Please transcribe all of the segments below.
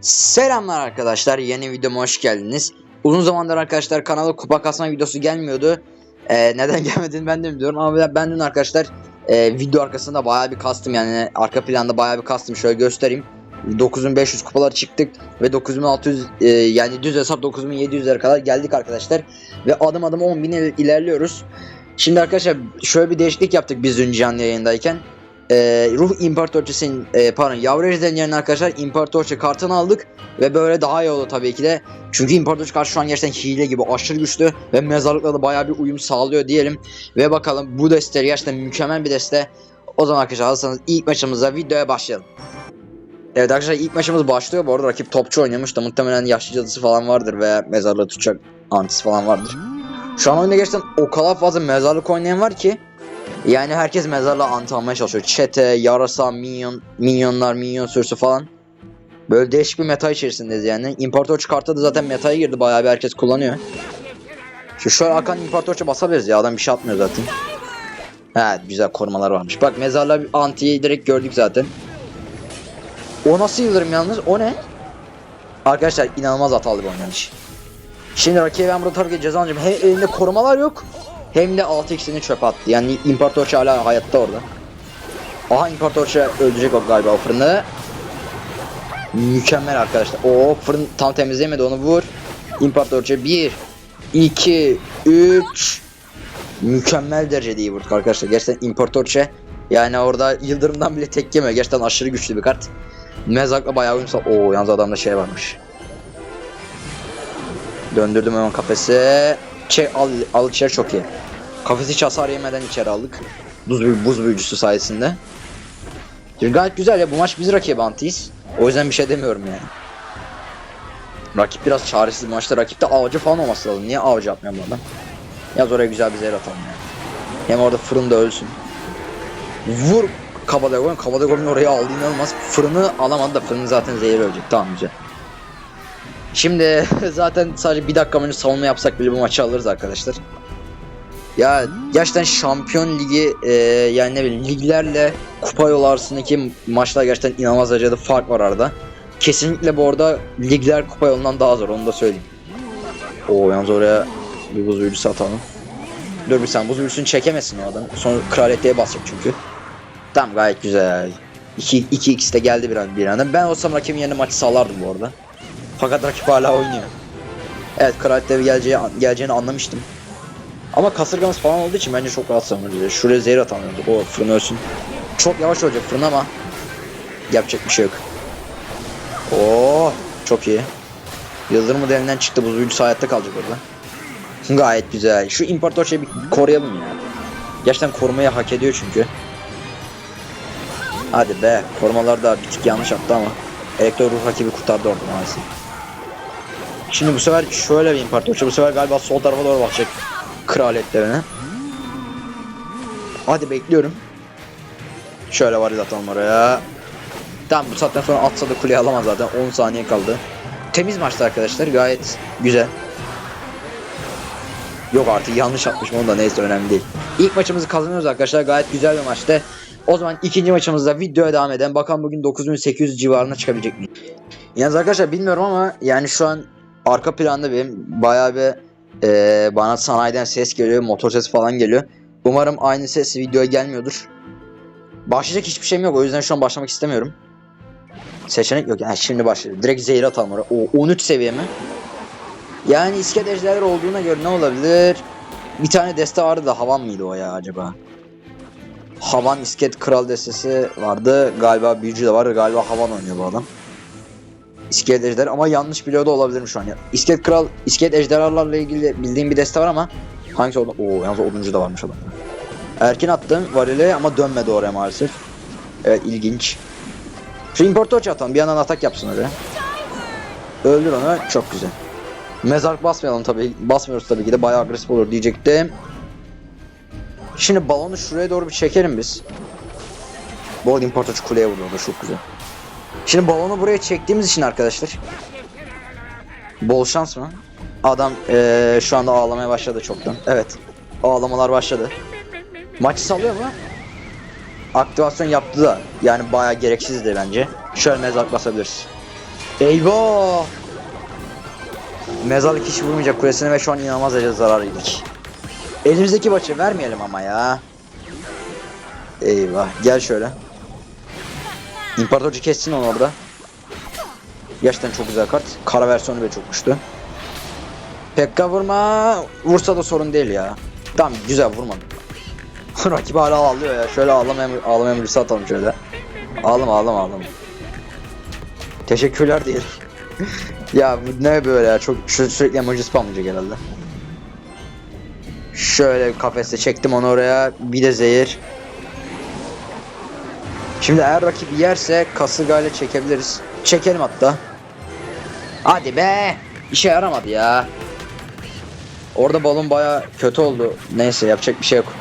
Selamlar arkadaşlar yeni videoma hoş geldiniz. Uzun zamandır arkadaşlar kanala kupa kasma videosu gelmiyordu. Ee, neden gelmediğini ben de bilmiyorum ama ben- dün arkadaşlar e, video arkasında bayağı bir kastım yani arka planda bayağı bir kastım şöyle göstereyim. 9500 kupalar çıktık ve 9600 e, yani düz hesap 9700'lere kadar geldik arkadaşlar. Ve adım adım 10.000 il- ilerliyoruz. Şimdi arkadaşlar şöyle bir değişiklik yaptık biz dün canlı yayındayken. Ee, ruh imparatorçesinin e, pardon yavru ejderin yerine arkadaşlar imparatorçe kartını aldık ve böyle daha iyi oldu tabii ki de. Çünkü imparatorçe kart şu an gerçekten hile gibi aşırı güçlü ve mezarlıkla da bayağı bir uyum sağlıyor diyelim. Ve bakalım bu deste gerçekten mükemmel bir deste. O zaman arkadaşlar hazırsanız ilk maçımıza videoya başlayalım. Evet arkadaşlar ilk maçımız başlıyor. Bu arada rakip topçu oynamış da muhtemelen yaşlı cadısı falan vardır veya mezarlığı tutacak antisi falan vardır. Şu an oyunda gerçekten o kadar fazla mezarlık oynayan var ki yani herkes mezarla anti almaya çalışıyor. Çete, yarasa, minyon, minyonlar, minyon sürüsü falan. Böyle değişik bir meta içerisindeyiz yani. İmparatorçu kartı da zaten metaya girdi. Bayağı bir herkes kullanıyor. Şu şöyle Hakan İmparatorçu basabiliriz ya. Adam bir şey atmıyor zaten. Evet güzel korumalar varmış. Bak mezarla antiyi direkt gördük zaten. O nasıl yıldırım yalnız? O ne? Arkadaşlar inanılmaz hatalı bir oynanış. Şimdi rakibe ben burada tabii ki ceza alacağım. Hem elinde korumalar yok. Hem de 6x'ini çöpe attı. Yani İmparatorça hala hayatta orada. Aha İmparatorça öldürecek o galiba o fırını. Mükemmel arkadaşlar. O fırın tam temizleyemedi onu vur. İmparatorça 1 2 3 Mükemmel derecede iyi vurduk arkadaşlar. Gerçekten İmparatorça yani orada yıldırımdan bile tek yemiyor. Gerçekten aşırı güçlü bir kart. Mezakla bayağı uyum sağ... Oo yalnız adamda şey varmış. Döndürdüm hemen kafese. Çek al, al içeri çok iyi. Kafesi hiç hasar yemeden içeri aldık. Buz, buz büyücüsü sayesinde. Şimdi gayet güzel ya bu maç biz rakibe antiyiz. O yüzden bir şey demiyorum yani. Rakip biraz çaresiz maçta. Rakipte avcı falan olması lazım. Niye avcı yapmıyor bu adam? Yaz oraya güzel bir zehir atalım yani. Hem orada fırında ölsün. Vur Kabadagon. Kabadagon'un oraya aldı inanılmaz. Fırını alamadı da fırını zaten zehir ölecek. Tamam güzel. Şimdi zaten sadece bir dakika önce savunma yapsak bile bu maçı alırız arkadaşlar. Ya gerçekten şampiyon ligi e, yani ne bileyim liglerle kupa yolu arasındaki maçlar gerçekten inanılmaz derecede fark var arada. Kesinlikle bu arada ligler kupa yolundan daha zor onu da söyleyeyim. Oo yalnız oraya bir buz büyücüsü atalım. Dur bir sen buz büyücüsünü çekemesin o adam. Sonra kraliyeteye basacak çünkü. Tamam gayet güzel. 2 2 x de geldi bir an bir anda. Ben olsam rakibin yerine maçı sağlardım bu arada. Fakat rakip hala oynuyor. Evet kraliyete geleceği, geleceğini anlamıştım. Ama kasırgamız falan olduğu için bence çok rahat savunuruz. Şuraya zehir atamıyordu. O fırın ölsün. Çok yavaş olacak fırın ama yapacak bir şey yok. Oo, çok iyi. Yıldırım modelinden çıktı. Buz büyücüsü hayatta kalacak orada. Gayet güzel. Şu imparator şeyi bir koruyalım ya. Gerçekten korumayı hak ediyor çünkü. Hadi be. Korumalar da bir tık yanlış attı ama. Elektro ruh rakibi kurtardı orada maalesef. Şimdi bu sefer şöyle bir imparatorça. Bu sefer galiba sol tarafa doğru bakacak kraliyetlerine. Hadi bekliyorum. Şöyle varız atalım oraya. Tamam bu saatten sonra atsa da kuleyi alamaz zaten. 10 saniye kaldı. Temiz maçtı arkadaşlar. Gayet güzel. Yok artık yanlış atmışım onu da neyse önemli değil. İlk maçımızı kazanıyoruz arkadaşlar. Gayet güzel bir maçtı. O zaman ikinci maçımızda videoya devam edelim. Bakalım bugün 9800 civarına çıkabilecek mi? Yalnız arkadaşlar bilmiyorum ama yani şu an arka planda benim bayağı bir eee, bana sanayiden ses geliyor, motor sesi falan geliyor. Umarım aynı ses videoya gelmiyordur. Başlayacak hiçbir şeyim yok o yüzden şu an başlamak istemiyorum. Seçenek yok yani şimdi başlayalım. Direkt zehir atalım oraya. O 13 seviye mi? Yani iskelet olduğuna göre ne olabilir? Bir tane deste vardı da havan mıydı o ya acaba? Havan iskelet kral destesi vardı. Galiba büyücü de var. Galiba havan oynuyor bu adam. İskelet ejder ama yanlış biliyor da olabilirim şu an ya. İskelet kral, iskelet ejderhalarla ilgili bildiğim bir deste var ama hangisi oldu? Oo yalnız oduncu da varmış adam. Erken attım varili ama dönmedi oraya maalesef. Evet ilginç. Şu importor atalım bir yandan atak yapsın oraya. Öldür onu çok güzel. Mezar basmayalım tabii. Basmıyoruz tabii ki de bayağı agresif olur diyecektim. Şimdi balonu şuraya doğru bir çekelim biz. Bu arada importoç kuleye vuruyor da çok güzel. Şimdi balonu buraya çektiğimiz için arkadaşlar. Bol şans mı? Adam eee, şu anda ağlamaya başladı çoktan. Evet. Ağlamalar başladı. Maçı sallıyor mu? aktivasyon yaptı da yani bayağı gereksizdi bence. Şöyle mezarlık basabiliriz. Eyvah! Mezarlık hiç vurmayacak kulesine ve şu an inanılmaz derece zarar yedik. Elimizdeki maçı vermeyelim ama ya. Eyvah gel şöyle. İmparatorcu kessin onu orada. Gerçekten çok güzel kart. Kara versiyonu bile çok güçlü. Pekka vurma. Vursa da sorun değil ya. Tamam güzel vurmadı. Rakip hala ağlıyor ya. Şöyle ağlama emri, ağlama emrisi atalım şöyle. Ağlama ağlama ağlama. Teşekkürler değil. ya bu ne böyle ya çok sü- sürekli emoji spamlayacak herhalde. Şöyle kafeste çektim onu oraya. Bir de zehir. Şimdi eğer rakip yerse kasırgayla çekebiliriz. Çekelim hatta. Hadi be. İşe yaramadı ya. Orada balon baya kötü oldu. Neyse yapacak bir şey yok.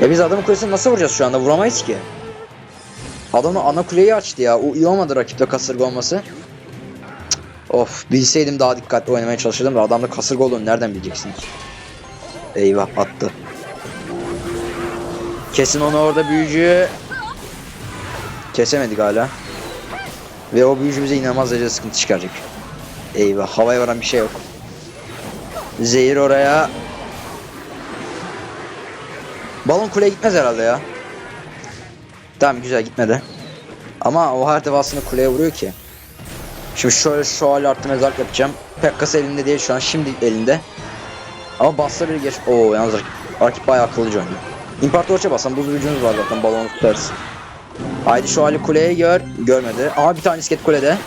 Ya biz adamın kulesini nasıl vuracağız şu anda? Vuramayız ki. Adam ana kuleyi açtı ya. O iyi olmadı rakipte kasırga olması. Of bilseydim daha dikkatli oynamaya çalışırdım da adamda kasırga olduğunu nereden bileceksiniz? Eyvah attı. Kesin onu orada büyücü. Kesemedik hala. Ve o büyücü bize inanılmaz derecede sıkıntı çıkaracak. Eyvah havaya varan bir şey yok. Zehir oraya. Balon kuleye gitmez herhalde ya. Tamam güzel gitmedi. Ama o her defasında kuleye vuruyor ki. Şimdi şöyle şu hali artı mezarlık yapacağım. Pekkas elinde değil şu an şimdi elinde. Ama bassa bir geç. Oo yalnız rakip, rakip bayağı akıllıca oynuyor. İmparatorça basan buz gücünüz var zaten balonu tutarız. Haydi şu hali kuleye gör. Görmedi. Aha bir tane isket kulede.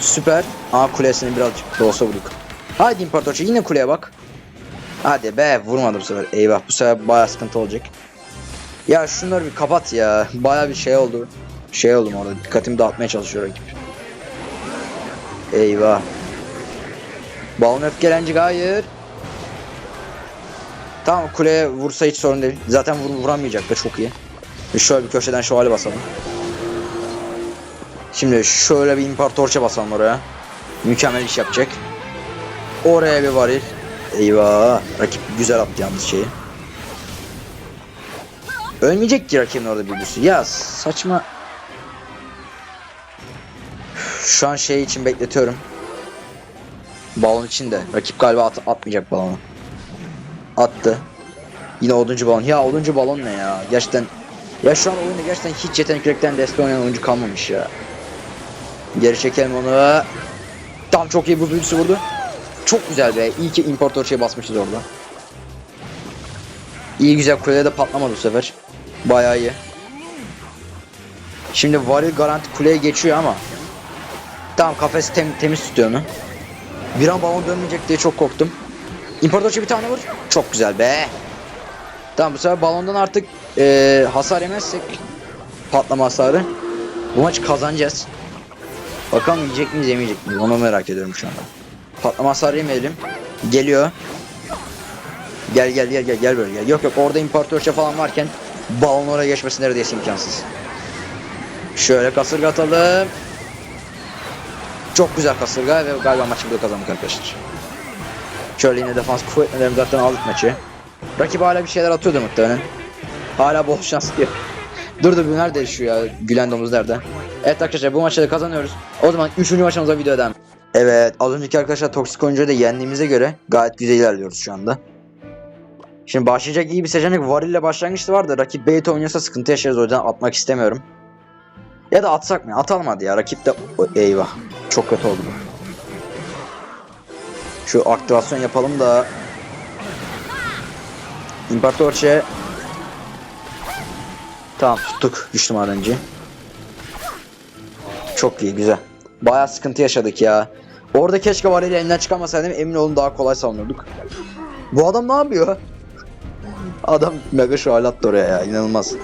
Süper. Aha kulesini birazcık da olsa vurduk. Haydi İmparatorça yine kuleye bak. Hadi be vurmadı bu sefer. Eyvah bu sefer bayağı sıkıntı olacak. Ya şunları bir kapat ya. Bayağı bir şey oldu. Şey oldum orada. Dikkatimi dağıtmaya çalışıyor rakip. Eyvah. Balon öfkelencik hayır. Tamam kuleye vursa hiç sorun değil. Zaten vur, vuramayacak da çok iyi. Şöyle bir köşeden şövalye basalım. Şimdi şöyle bir imparatorça basalım oraya. Mükemmel iş yapacak. Oraya bir varil. Eyvah. Rakip güzel attı yalnız şeyi. Ölmeyecek ki rakibin orada büyüsü. Ya saçma. Şu an şey için bekletiyorum. Balon için de. Rakip galiba at- atmayacak balonu. Attı. Yine oduncu balon. Ya oduncu balon ne ya? Gerçekten ya şu an oyunda gerçekten hiç yetenek yürekten destek oynayan oyuncu kalmamış ya. Geri çekelim onu. Tam çok iyi buz büyüsü vurdu. Çok güzel be. İyi ki imparator şey basmışız orada. İyi güzel kuleye de patlamadı bu sefer. Bayağı iyi. Şimdi varil garanti kuleye geçiyor ama. Tamam kafesi tem- temiz tutuyor onu. Bir an balon dönmeyecek diye çok korktum. İmparatorça bir tane vur. Çok güzel be. Tamam bu sefer balondan artık eee, hasar yemezsek patlama hasarı. Bu maçı kazanacağız. Bakalım yiyecek miyiz yemeyecek miyiz onu merak ediyorum şu anda. Patlama hasarı yemeyelim. Geliyor. Gel gel gel gel gel böyle gel. Yok yok orada imparatorça falan varken balon oraya geçmesi neredeyse imkansız. Şöyle kasırga atalım. Çok güzel kasırga ve galiba maçı burada kazandık arkadaşlar. Şöyle yine defans kuvvetlerim zaten aldık maçı. Rakip hala bir şeyler atıyordu muhtemelen. Hala bol şans diyor. dur dur bu nerede şu ya? Gülen domuz nerede? Evet arkadaşlar bu maçta kazanıyoruz. O zaman 3. maçımıza video devam. Evet az önceki arkadaşlar toksik oyuncuyu da yendiğimize göre gayet güzel ilerliyoruz şu anda. Şimdi başlayacak iyi bir seçenek Varil ile başlangıçta var da rakip bait oynuyorsa sıkıntı yaşarız o yüzden atmak istemiyorum. Ya da atsak mı? Atalım hadi ya. Rakip de eyvah. Çok kötü oldu bu. Şu aktivasyon yapalım da İmparatorçe Tamam tuttuk güçlü madenci. Çok iyi güzel. Bayağı sıkıntı yaşadık ya. Orada keşke Varel'i elinden çıkarmasaydım emin olun daha kolay savunurduk. Bu adam ne yapıyor? Adam mega şu attı oraya ya inanılmaz.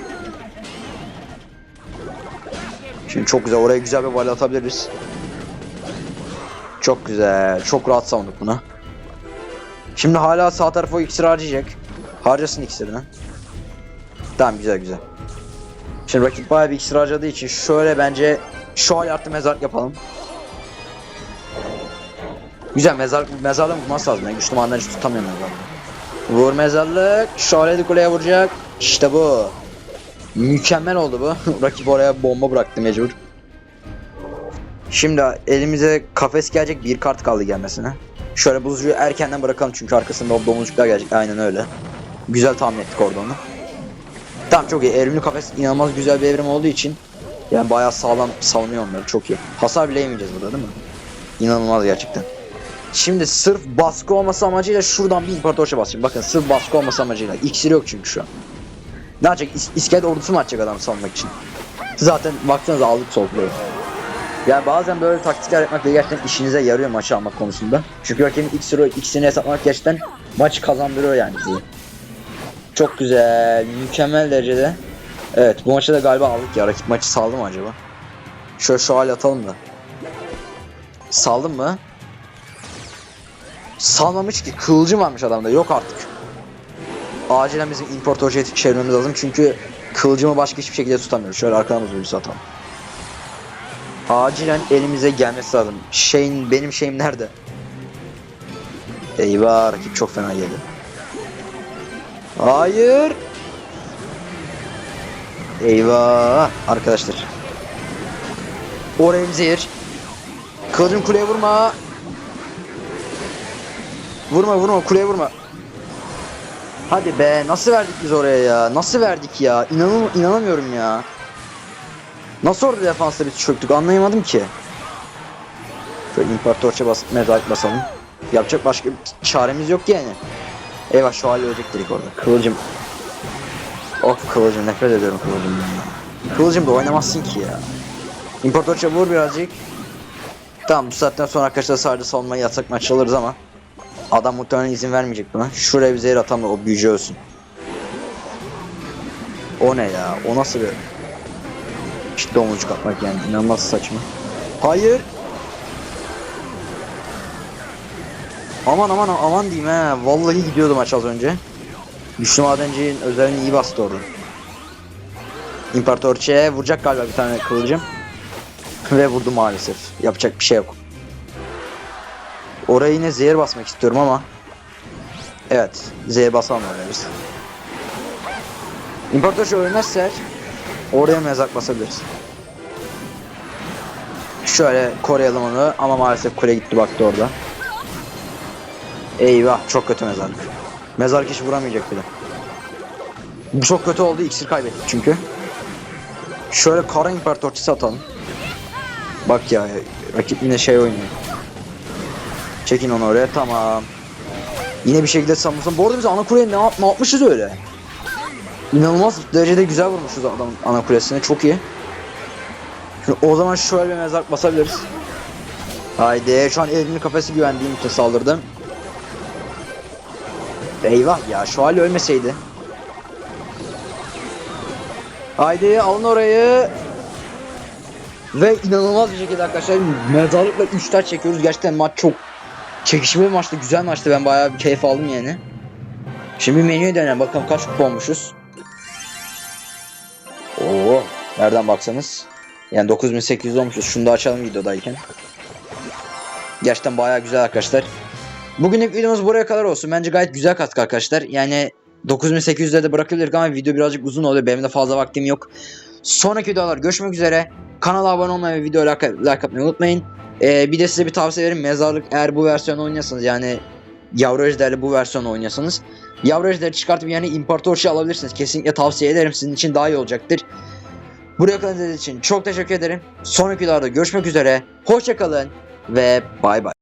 Şimdi çok güzel oraya güzel bir vali atabiliriz. Çok güzel. Çok rahat savunduk bunu. Şimdi hala sağ tarafa iksir harcayacak. Harcasın iksirini. Tamam güzel güzel. Şimdi rakip bayağı bir iksir harcadığı için şöyle bence şu hal artı mezar yapalım. Güzel mezar mezardan vurması lazım. Yani güçlü mandan tutamıyorum mezarlığı. Vur mezarlık. Şöyle de kuleye vuracak. İşte bu. Mükemmel oldu bu. Rakip oraya bomba bıraktı mecbur. Şimdi elimize kafes gelecek bir kart kaldı gelmesine. Şöyle buzcuyu erkenden bırakalım çünkü arkasında o domuzcuklar gelecek. Aynen öyle. Güzel tahmin ettik orada onu. Tamam çok iyi. Evrimli kafes inanılmaz güzel bir evrim olduğu için yani bayağı sağlam savunuyor onları. Çok iyi. Hasar bile yemeyeceğiz burada değil mi? İnanılmaz gerçekten. Şimdi sırf baskı olması amacıyla şuradan bir imparatorça basacağım. Bakın sırf baskı olması amacıyla. İksiri yok çünkü şu an. Ne yapacak? İs ordusu mu atacak adam savunmak için? Zaten baksanıza aldık solukları. Yani bazen böyle taktikler yapmak da gerçekten işinize yarıyor maçı almak konusunda. Çünkü rakibin iksiri, ikisini hesaplamak gerçekten maç kazandırıyor yani sizi. Çok güzel, mükemmel derecede. Evet bu maçta da galiba aldık ya. Rakip maçı saldı mı acaba? Şöyle şu hal atalım da. Saldın mı? Salmamış ki. Kılıcım varmış adamda. Yok artık. Acilen bizim importörce çevirmemiz lazım. Çünkü kılıcımı başka hiçbir şekilde tutamıyoruz. Şöyle arkadan uzun atalım. Acilen elimize gelmesi lazım. Şeyin benim şeyim nerede? Eyvah rakip çok fena geldi. Hayır. Eyvah arkadaşlar. Oraya zehir. Kılıcım kuleye vurma. Vurma vurma kuleye vurma. Hadi be nasıl verdik biz oraya ya? Nasıl verdik ya? İnanam inanamıyorum ya. Nasıl orada defansta biz çöktük anlayamadım ki. Şöyle imparatorça basıp mezarlık basalım. Yapacak başka çaremiz yok yani. Eyvah şu hali ölecek direkt orada. Kılıcım. Of kılıcım nefret ediyorum kılıcımdan ya. Kılıcım da oynamazsın ki ya. İmparatorça vur birazcık. Tamam bu saatten sonra arkadaşlar sadece savunmayı yatak maç alırız ama Adam muhtemelen izin vermeyecek buna. Şuraya bir zehir atalım da o büyücü ölsün. O ne ya? O nasıl bir... İşte domuzcuk atmak yani. İnanılmaz saçma. Hayır. Aman aman aman diyeyim he. Vallahi gidiyordu maç az önce. Güçlü madencinin özelliğini iyi bastı orada. İmparatorçe'ye vuracak galiba bir tane kılıcım. Ve vurdu maalesef. Yapacak bir şey yok. Oraya yine zehir basmak istiyorum ama Evet zehir biz İmparator şu ölmezse Oraya mezak basabiliriz Şöyle koruyalım onu ama maalesef kule gitti baktı orada Eyvah çok kötü mezarlık Mezarlık hiç vuramayacak bile Bu çok kötü oldu iksir kaybettik çünkü Şöyle kara imparatorçisi atalım Bak ya rakip yine şey oynuyor Çekin onu oraya tamam. Yine bir şekilde savunmasın. Bu arada biz ana kuleye ne, ne yapmışız öyle? İnanılmaz derecede güzel vurmuşuz adamın ana kulesine. Çok iyi. Şimdi o zaman şöyle bir mezar basabiliriz. Haydi şu an elimin kafesi güvendiğim için saldırdım. Eyvah ya şu hali ölmeseydi. Haydi alın orayı. Ve inanılmaz bir şekilde arkadaşlar mezarlıkla 3 taç çekiyoruz. Gerçekten maç çok çekişmeli bir maçtı. Güzel maçtı. Ben bayağı bir keyif aldım yani. Şimdi menüye dönelim. Bakalım kaç kupa olmuşuz. Oo, nereden baksanız. Yani 9800 olmuşuz. Şunu da açalım videodayken. Gerçekten bayağı güzel arkadaşlar. Bugünlük videomuz buraya kadar olsun. Bence gayet güzel katkı arkadaşlar. Yani 9800'de de bırakabilirdik ama video birazcık uzun oluyor. Benim de fazla vaktim yok. Sonraki videolar görüşmek üzere. Kanala abone olmayı ve videoya like, like atmayı unutmayın. Ee, bir de size bir tavsiye verin. Mezarlık eğer bu versiyonu oynuyorsanız yani Yavru Ejder'le bu versiyonu oynuyorsanız Yavru Ejder'i çıkartıp yani İmparatorçu alabilirsiniz. Kesinlikle tavsiye ederim. Sizin için daha iyi olacaktır. Buraya kadar için çok teşekkür ederim. Sonraki videolarda görüşmek üzere. Hoşçakalın ve bay bay.